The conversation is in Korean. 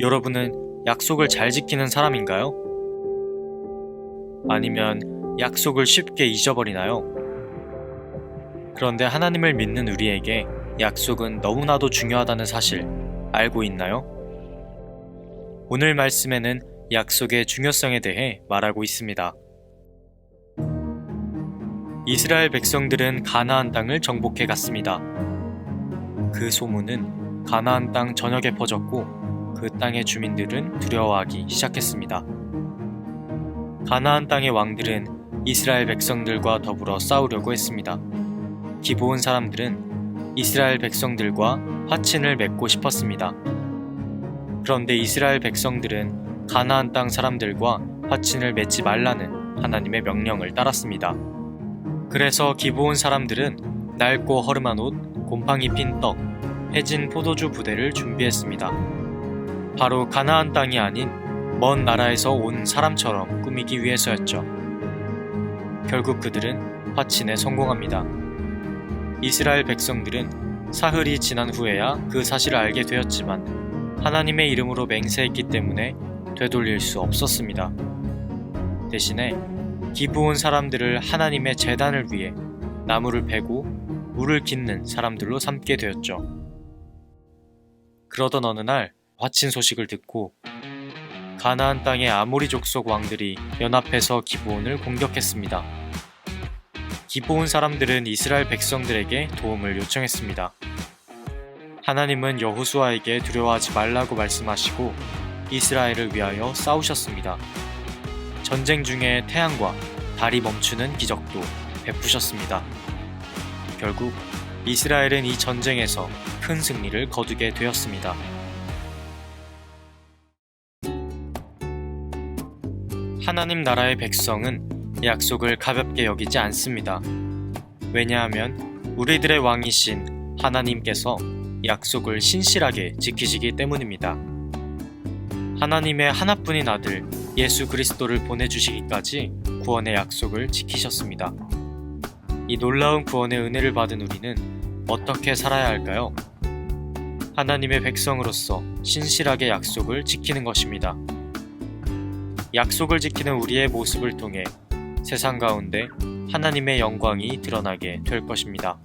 여러분은 약속을 잘 지키는 사람인가요? 아니면 약속을 쉽게 잊어버리나요? 그런데 하나님을 믿는 우리에게 약속은 너무나도 중요하다는 사실 알고 있나요? 오늘 말씀에는 약속의 중요성에 대해 말하고 있습니다. 이스라엘 백성들은 가나안 땅을 정복해 갔습니다. 그 소문은 가나안 땅 전역에 퍼졌고 그 땅의 주민들은 두려워하기 시작했습니다. 가나안 땅의 왕들은 이스라엘 백성들과 더불어 싸우려고 했습니다. 기브온 사람들은 이스라엘 백성들과 화친을 맺고 싶었습니다. 그런데 이스라엘 백성들은 가나안 땅 사람들과 화친을 맺지 말라는 하나님의 명령을 따랐습니다. 그래서 기브온 사람들은 낡고 허름한 옷, 곰팡이 핀 떡, 해진 포도주 부대를 준비했습니다. 바로 가나안 땅이 아닌 먼 나라에서 온 사람처럼 꾸미기 위해서였죠. 결국 그들은 화친에 성공합니다. 이스라엘 백성들은 사흘이 지난 후에야 그 사실을 알게 되었지만 하나님의 이름으로 맹세했기 때문에 되돌릴 수 없었습니다. 대신에 기부온 사람들을 하나님의 재단을 위해 나무를 베고 물을 깃는 사람들로 삼게 되었죠. 그러던 어느 날 화친 소식을 듣고 가나안 땅의 아모리 족속 왕들이 연합해서 기브온을 공격했습니다. 기브온 사람들은 이스라엘 백성들에게 도움을 요청했습니다. 하나님은 여호수아에게 두려워하지 말라고 말씀하시고 이스라엘을 위하여 싸우셨습니다. 전쟁 중에 태양과 달이 멈추는 기적도 베푸셨습니다. 결국 이스라엘은 이 전쟁에서 큰 승리를 거두게 되었습니다. 하나님 나라의 백성은 약속을 가볍게 여기지 않습니다. 왜냐하면 우리들의 왕이신 하나님께서 약속을 신실하게 지키시기 때문입니다. 하나님의 하나뿐인 아들 예수 그리스도를 보내주시기까지 구원의 약속을 지키셨습니다. 이 놀라운 구원의 은혜를 받은 우리는 어떻게 살아야 할까요? 하나님의 백성으로서 신실하게 약속을 지키는 것입니다. 약속을 지키는 우리의 모습을 통해 세상 가운데 하나님의 영광이 드러나게 될 것입니다.